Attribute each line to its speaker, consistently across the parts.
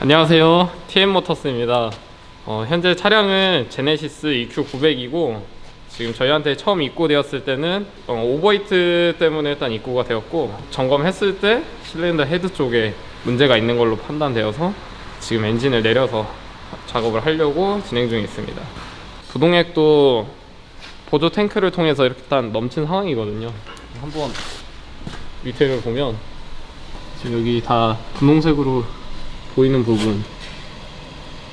Speaker 1: 안녕하세요. TM 모터스입니다. 어, 현재 차량은 제네시스 EQ900이고 지금 저희한테 처음 입고되었을 때는 어, 오버히트 때문에 일단 입고가 되었고 점검했을 때 실린더 헤드 쪽에 문제가 있는 걸로 판단되어서 지금 엔진을 내려서 작업을 하려고 진행 중에 있습니다. 부동액도 보조 탱크를 통해서 이렇게 일단 넘친 상황이거든요. 한번 밑에를 보면 지금 여기 다 분홍색으로 보이는 부분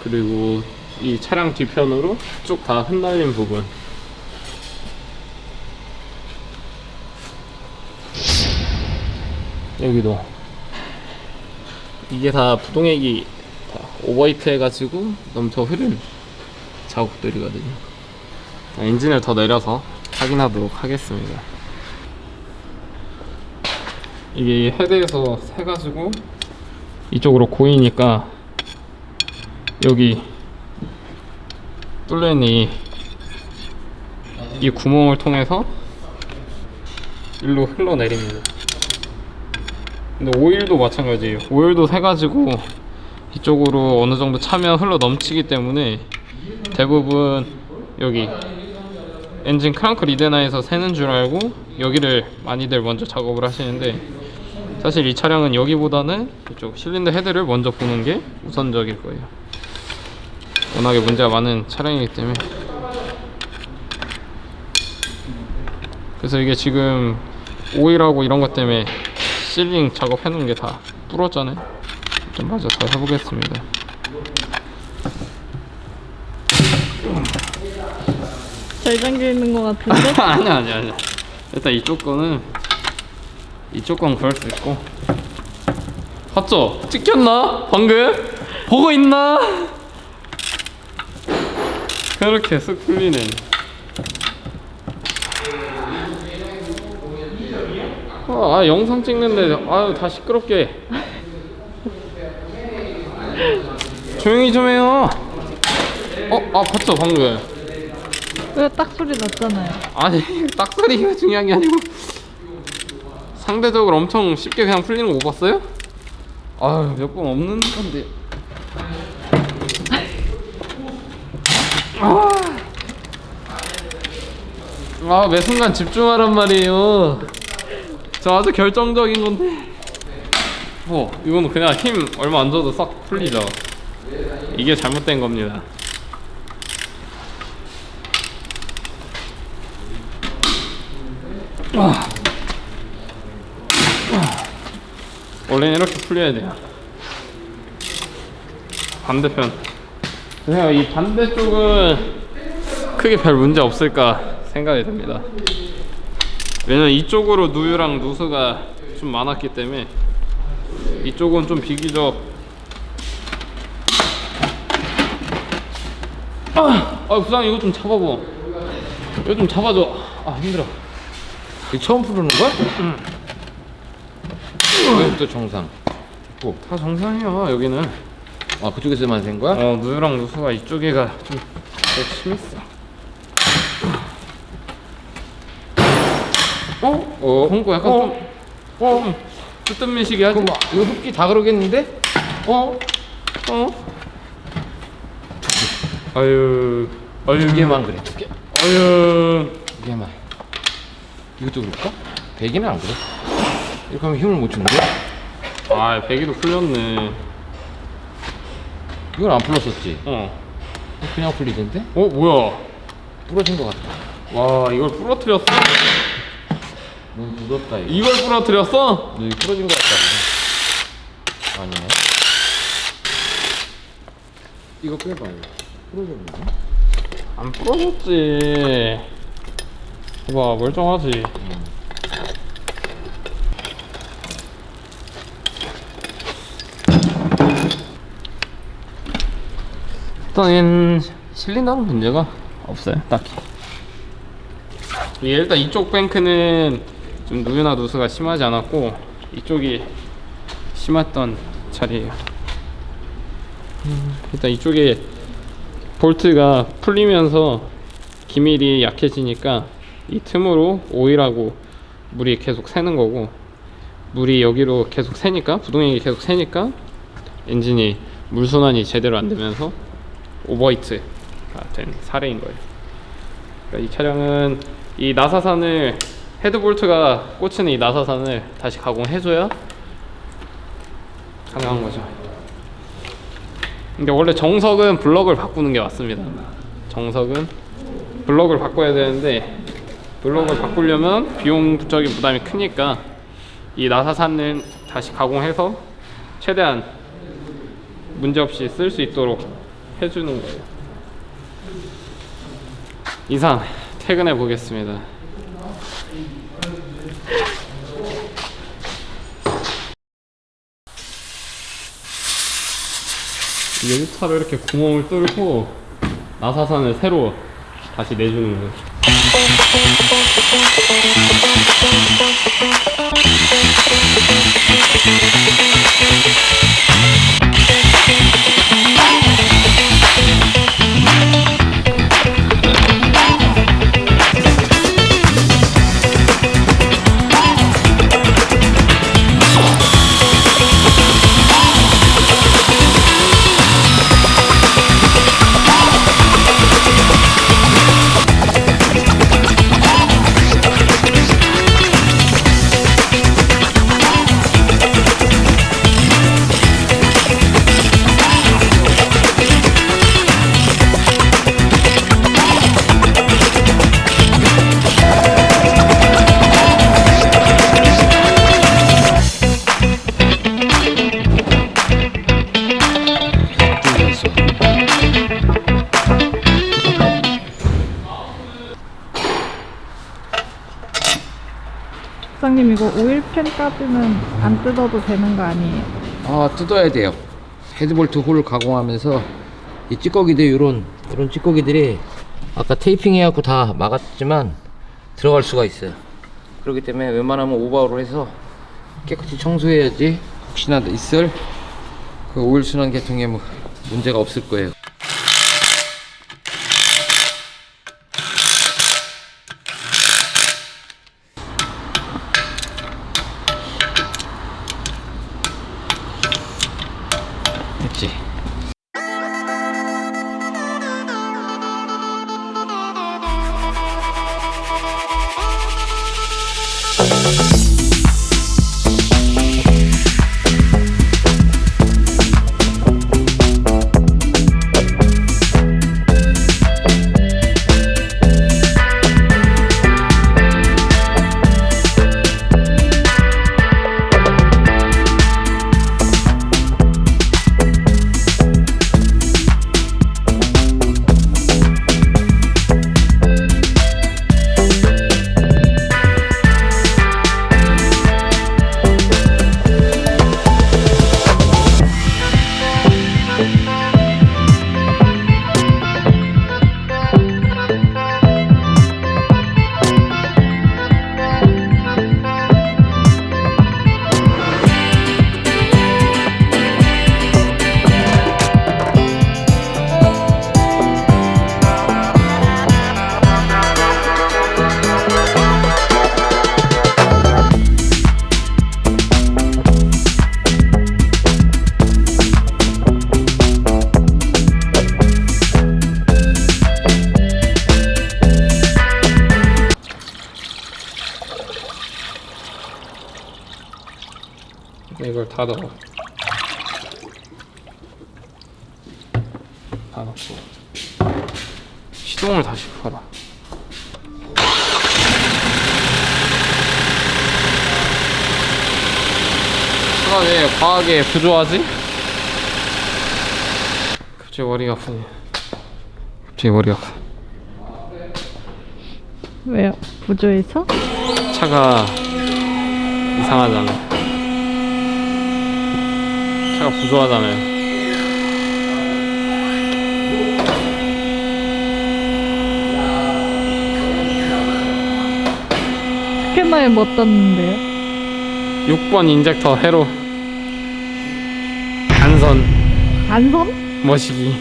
Speaker 1: 그리고 이 차량 뒤편으로 쭉 다 흩날린 부분. 여기도. 이게 다 부동액이 다 오버히트 해가지고 넘쳐 흐른 자국들이거든요. 엔진을 더 내려서 확인하도록 하겠습니다. 이게 헤드에서 새가지고 이쪽으로 고이니까 여기 뚫려있는 이, 이 구멍을 통해서 일로 흘러내립니다. 근데 오일도 마찬가지예요 오일도 새가지고 이쪽으로 어느 정도 차면 흘러 넘치기 때문에 대부분 여기 엔진 크랑크 리데나에서 새는 줄 알고 여기를 많이들 먼저 작업을 하시는데 사실 이 차량은 여기보다는 이쪽 실린더 헤드를 먼저 보는 게 우선적일 거예요. 워낙에 문제가 많은 차량이기 때문에. 그래서 이게 지금 오일하고 이런 것 때문에 실링 작업해 놓은 게다 부러졌잖아요. 좀 마저 더 해보겠습니다.
Speaker 2: 잘 잠겨 있는 것 같은데?
Speaker 1: 아니야 아니야 아니야. 일단 이쪽 거는 이쪽 건 그럴 수 있고. 봤죠? 찍혔나? 방금? 보고 있나? 그렇게 쓱 풀리는. 아, 아, 영상 찍는데 아유 다 시끄럽게. 조용히 좀 해요. 어, 아 봤죠 방금?
Speaker 2: 왜 딱 소리 났잖아요.
Speaker 1: 아니 딱소리가 중요한 게 아니고 상대적으로 엄청 쉽게 그냥 풀리는 거 못 봤어요? 아유 몇 번 없는 건데. 아, 아, 매 순간 집중하란 말이에요. 저 아주 결정적인 건데. 뭐 이거는 그냥 힘 얼마 안 줘도 싹 풀리죠. 이게 잘못된 겁니다 원래는 이렇게 풀려야 돼요. 반대편. 그래서 이 반대쪽은 크게 별 문제 없을까 생각이 듭니다. 왜냐면 이쪽으로 누유랑 누수가 좀 많았기 때문에 이쪽은 좀 비교적 아, 아 부상 이거 좀 잡아봐. 이거 좀 잡아줘. 아 힘들어.
Speaker 3: 이거 처음 부르는 거야? 왜부터 정상? 뭐?
Speaker 1: 다 정상이야 여기는.
Speaker 3: 아 그쪽에서만 된 거야?
Speaker 1: 어 누유랑 누수가 이쪽에가 좀 심했어. 어?
Speaker 3: 어?
Speaker 1: 홍고 약간
Speaker 3: 어?
Speaker 1: 좀 어? 뜨뜻미시게 하지?
Speaker 3: 그럼 뭐, 이거 흡기 다 그러겠는데?
Speaker 1: 어? 어? 아유 아유
Speaker 3: 두 개만 그래 두 개.
Speaker 1: 아유
Speaker 3: 두 개만. 이것도 그럴까? 배기는 안 그래. 이렇게 하면 힘을 못 주는데?
Speaker 1: 아 배기도 풀렸네
Speaker 3: 이건 안 풀렸었지?
Speaker 1: 어?
Speaker 3: 그냥 풀리던데?
Speaker 1: 어 뭐야
Speaker 3: 부러진 것 같아.
Speaker 1: 와 이걸 부러뜨렸어?
Speaker 3: 너무 무섭다 이거.
Speaker 1: 이걸 부러뜨렸어?
Speaker 3: 너 이거 부러진 것 같다. 아니네. 이거 빼봐 이거. 부러졌네.
Speaker 1: 안 부러졌지 봐봐 멀쩡하지 일단은 실린다는 문제가 없어요 딱히. 이게 일단 이쪽 뱅크는 좀 누유나 누수가 심하지 않았고 이쪽이 심했던 자리예요. 음, 일단 이쪽에 볼트가 풀리면서 기밀이 약해지니까 이 틈으로 오일하고 물이 계속 새는 거고 물이 여기로 계속 새니까 부동액이 계속 새니까 엔진이 물순환이 제대로 안 되면서 오버히트가 된 사례인 거예요. 그러니까 이 차량은 이 나사산을 헤드볼트가 꽂히는 이 나사산을 다시 가공해줘야 가능한 거죠. 근데 원래 정석은 블럭을 바꾸는 게 맞습니다. 정석은 블럭을 바꿔야 되는데 블럭을 바꾸려면 비용적인 부담이 크니까 이 나사산을 다시 가공해서 최대한 문제없이 쓸 수 있도록 해주는 거예요. 이상 퇴근해 보겠습니다. 여기차로 이렇게 구멍을 뚫고 나사산을 새로 다시 내주는 거예요.
Speaker 2: 사장님 이거 오일팬까지는 안 뜯어도 되는 거 아니에요?
Speaker 3: 아 뜯어야 돼요. 헤드볼트 홀 가공하면서 이 찌꺼기들 이런 이런 찌꺼기들이 아까 테이핑 해갖고 다 막았지만 들어갈 수가 있어요. 그렇기 때문에 웬만하면 오버로 해서 깨끗이 청소해야지 혹시나 있을 그 오일 순환 계통에 뭐 문제가 없을 거예요. 됐지. 다 넣어. 다 넣고 시동을 다시 걸어. 차가 왜 과하게 부조하지? 갑자기 머리가 아프네. 갑자기 머리가 아파.
Speaker 2: 왜요? 부조해서?
Speaker 1: 차가 이상하잖아. 차가 부조하잖아요.
Speaker 2: 스캐너에 뭐 떴는데요?
Speaker 1: 6번 인젝터 해로 단선
Speaker 2: 단선?
Speaker 1: 머시기.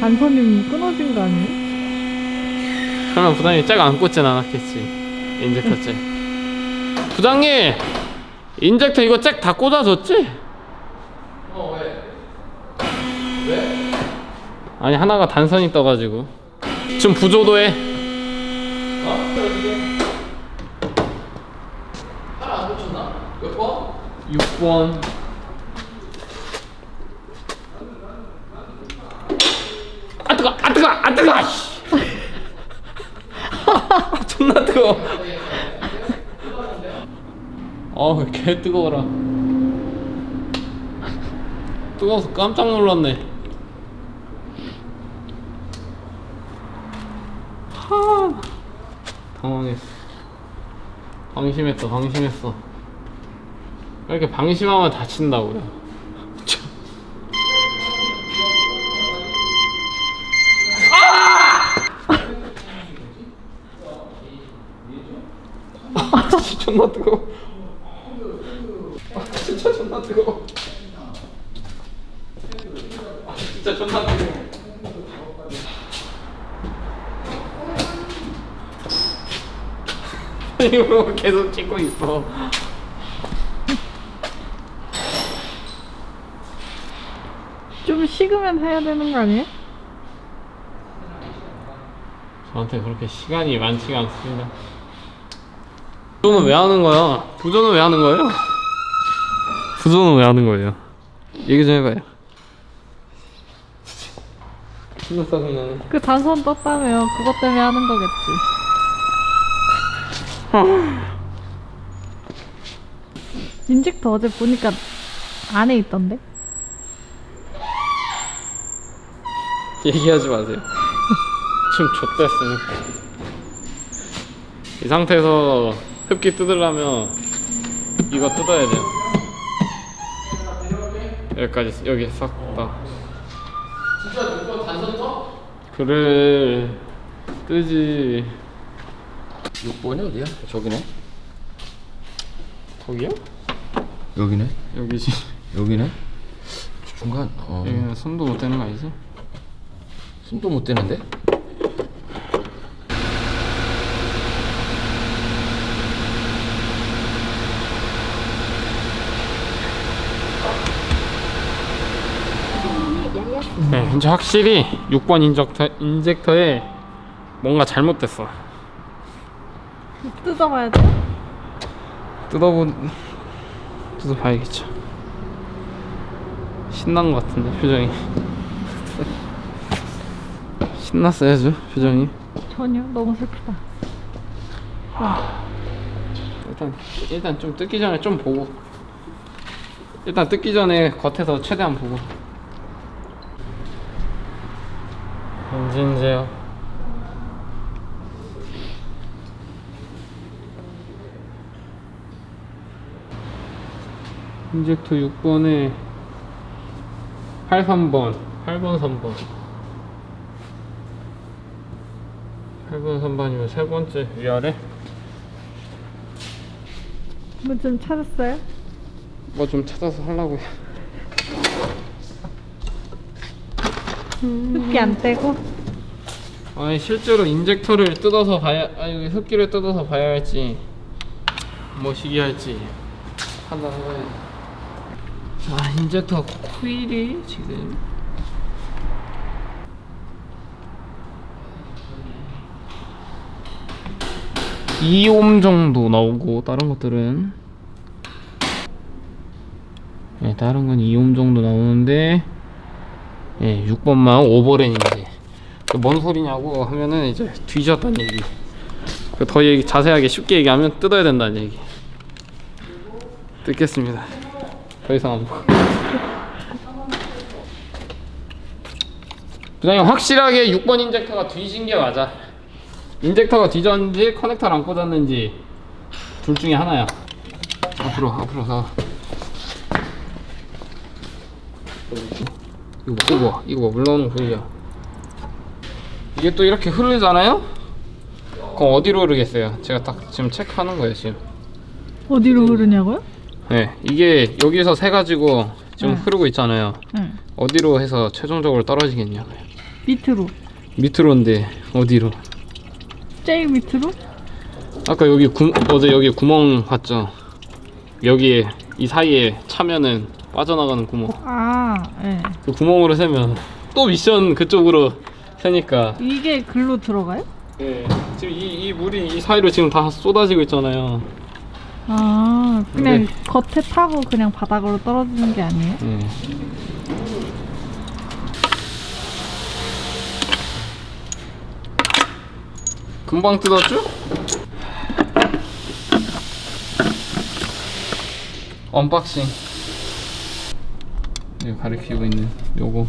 Speaker 2: 단선이 끊어진 거 아니에요?
Speaker 1: 그러면 부장님이 잭안 꽂진 않았겠지. 인젝터 잭. 부장님! 인젝터 이거 잭다 꽂아줬지? 어, 왜? 아니 하나가 단선이 떠가지고 좀 부조도해
Speaker 3: 어? 하나 안 붙였나? 몇 번?
Speaker 1: 6번 아 뜨거 아 뜨거 아 뜨거 씨. 아, 존나 뜨거 어개 뜨거워라 뜨거워서 깜짝 놀랐네 하 당황했어 방심했어 방심했어 이렇게 방심하면 다친다고요. 참. 아! 진짜 존나 뜨거워. 아, 진짜 존나 뜨거워. 아, 진짜 존나 뜨거워. 이거 계속 찍고 있어.
Speaker 2: 좀 식으면 해야 되는 거 아니에요?
Speaker 1: 저한테 그렇게 시간이 많지가 않습니다. 부조는 왜 하는 거야? 부조는 왜 하는 거예요? 부조는 왜 하는 거예요? 얘기 좀 해봐요. 존나 짜증나네.
Speaker 2: 그 단선 떴다며 그것 때문에 하는 거겠지. 인젝터 어제 보니까 안에 있던데?
Speaker 1: 얘기하지 마세요. 좀 좆됐으니까. 이 상태에서 흡기 뜯으려면 이거 뜯어야 돼요. 여기까지 여기 싹 다.
Speaker 3: 진짜 누가 단선 떠?
Speaker 1: 그래 뜨지
Speaker 3: 6번이 어디야? 저기네
Speaker 1: 거기야?
Speaker 3: 여기네
Speaker 1: 여기지.
Speaker 3: 여기네 중간 어
Speaker 1: 여기는 손도 못 대는 거 아니지?
Speaker 3: 숨도 못 대는데?
Speaker 1: 네, 이제 확실히 6번 인젝터, 인젝터에 뭔가 잘못됐어.
Speaker 2: 뜯어봐야 돼?
Speaker 1: 뜯어본 뜯어봐야겠죠. 신난 것 같은데 표정이. 신났어야죠 표정이.
Speaker 2: 전혀 너무 슬프다.
Speaker 1: 일단 일단 좀 뜯기 전에 좀 보고. 일단 뜯기 전에 겉에서 최대한 보고. 제어. 인젝터 6번에 83번, 8번, 3번. 8번, 3번이면 세 번째 위아래?
Speaker 2: 뭐 좀 찾았어요?
Speaker 1: 뭐 좀 찾아서 하려고요.
Speaker 2: 흡기 안 떼고?
Speaker 1: 아니 실제로 인젝터를 뜯어서 봐야 아니 흡기를 뜯어서 봐야 할지 뭐 시기 할지 판단해봐야지. 자 인젝터 코일이 지금. 이옴 정도 나오고 다른 것들은. 네, 다른 건 2옴 정도 나오는데 예, 6번만 오버랜인지 그뭔 소리냐고 하면은 이제 뒤졌다는 얘기. 그더 얘기 자세하게 쉽게 얘기하면 뜯어야 된다는 얘기. 뜯겠습니다 더 이상 안 보고 부장님 확실하게 6번 인젝터가 뒤진 게 맞아 인젝터가 뒤졌는지 커넥터를 안 꽂았는지 둘 중에 하나야 앞으로 앞으로 가 이거 봐, 이거 봐, 이거 봐, 물 나오는 거 보이죠? 이게 또 이렇게 흐르잖아요? 그럼 어디로 흐르겠어요? 제가 딱 지금 체크하는 거예요, 지금.
Speaker 2: 어디로 흐르냐고요?
Speaker 1: 네, 이게 여기서 새 가지고 지금
Speaker 2: 응.
Speaker 1: 흐르고 있잖아요.
Speaker 2: 응.
Speaker 1: 어디로 해서 최종적으로 떨어지겠냐고요.
Speaker 2: 밑으로.
Speaker 1: 밑으로인데 어디로?
Speaker 2: 제일 밑으로?
Speaker 1: 아까 여기 구, 어제 여기 구멍 봤죠? 여기에 이 사이에 차면은 빠져나가는 구멍
Speaker 2: 아, 예.
Speaker 1: 그 구멍으로 세면 또 미션 그쪽으로 새니까
Speaker 2: 이게 글로 들어가요?
Speaker 1: 예, 지금 이, 이 물이 이 사이로 지금 다 쏟아지고 있잖아요
Speaker 2: 아, 그냥
Speaker 1: 네.
Speaker 2: 겉에 타고 그냥 바닥으로 떨어지는 게 아니에요?
Speaker 1: 예. 금방 뜯었죠? 언박싱 이거 가리키고 있는 요거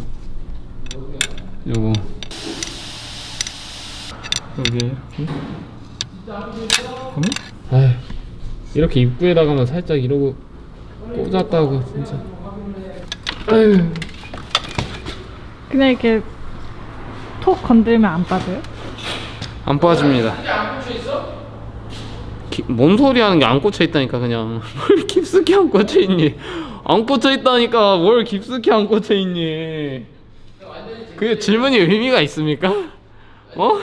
Speaker 1: 요거 여기 이렇게 그러면? 아휴 이렇게 입구에다가만 살짝 이러고 꽂았다고 진짜 아휴
Speaker 2: 그냥 이렇게 톡 건들면 안 빠져요?
Speaker 1: 안 빠집니다. 기- 뭔 소리 하는 게 안 꽂혀 있다니까 그냥 뭘 깊숙이 안 꽂혀 있니? 안 꽂혀 있다니까 뭘 깊숙이 안 꽂혀 있니? 그 질문이 의미가 있습니까? 어?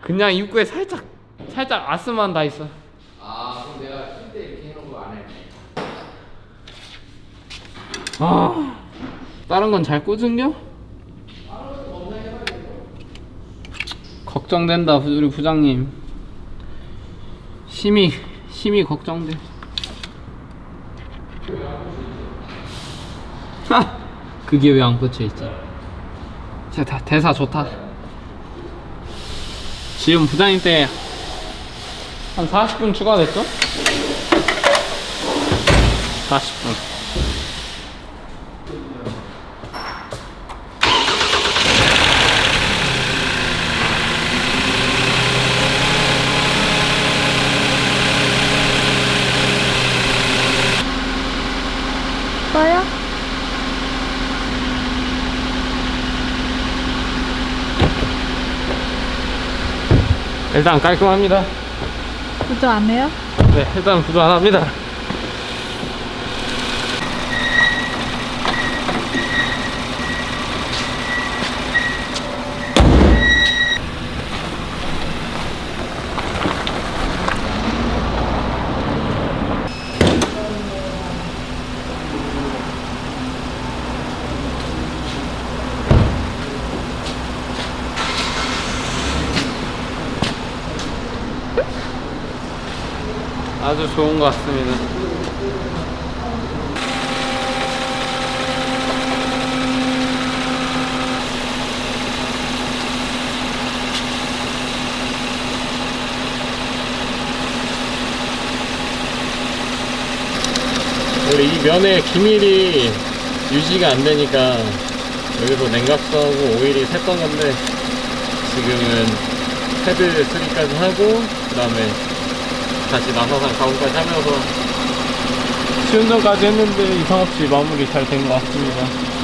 Speaker 1: 그냥 입구에 살짝 살짝 아스만 다 있어.
Speaker 3: 아 그럼 내가 쉴 때 이렇게 해놓은 거 안 해.
Speaker 1: 아 다른 건 잘 꽂은겨? 걱정된다 부- 우리 부장님 심히 심히 걱정돼 하! 그게 왜 안 꽂혀 있지? 자, 다, 대사 좋다 지금 부장님 때 한 40분 추가됐죠? 40분
Speaker 2: 떠요?
Speaker 1: 일단 깔끔합니다
Speaker 2: 구조 안 해요?
Speaker 1: 네, 일단 구조 안 합니다. 아주 좋은 것 같습니다. 우리 이 면의 기밀이 유지가 안 되니까 여기서 냉각수하고 오일이 샜던 건데 지금은 헤드 3까지 하고 그 다음에 다시 나사상 가공까지 하면서 시운전까지 했는데 이상 없이 마무리 잘 된 것 같습니다.